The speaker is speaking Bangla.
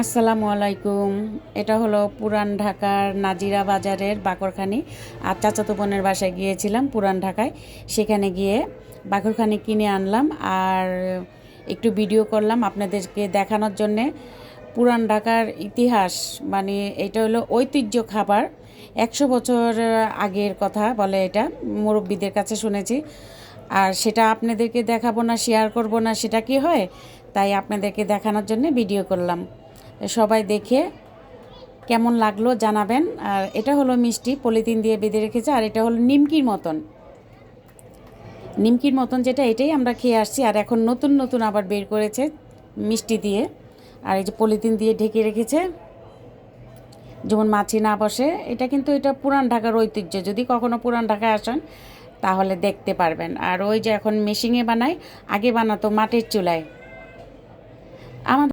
আসসালামু আলাইকুম। এটা হলো পুরান ঢাকার নাজিরা বাজারের বাকরখানি। আর চাচাতো বোনের বাসায় গিয়েছিলাম পুরান ঢাকায়। সেখানে গিয়ে বাকরখানি কিনে আনলাম। আর একটু ভিডিও করলাম আপনাদেরকে দেখানোর জন্যে। পুরান ঢাকার ইতিহাস মানে এটা হলো ঐতিহ্য খাবার। একশো বছর আগের কথা বলে এটা, মুরব্বীদের কাছে শুনেছি। আর সেটা আপনাদেরকে দেখাবো না শেয়ার করব না, সেটা কি হয়? তাই আপনাদেরকে দেখানোর জন্য ভিডিও করলাম। সবাই দেখে কেমন লাগল জানাবেন। আর এটা হলো মিষ্টি, পলিথিন দিয়ে বেঁধে রেখেছে, আর এটা হলো নিমকির মতন। নিমকির মতন যেটা, এটাই আমরা খেয়ে আসছি। আর এখন নতুন নতুন আবার বের করেছে মিষ্টি দিয়ে। আর এই যে পলিথিন দিয়ে ঢেকে রেখেছে, যেমন মাছি না বসে, এটা কিন্তু এটা পুরান ঢাকার ঐতিহ্য। যদি কখনো পুরান ঢাকায় আসেন, তাহলে দেখতে পারবেন। আর ওই যে এখন মেশিনে বানায়, আগে বানাতো মাটির চুলায়। আমাদের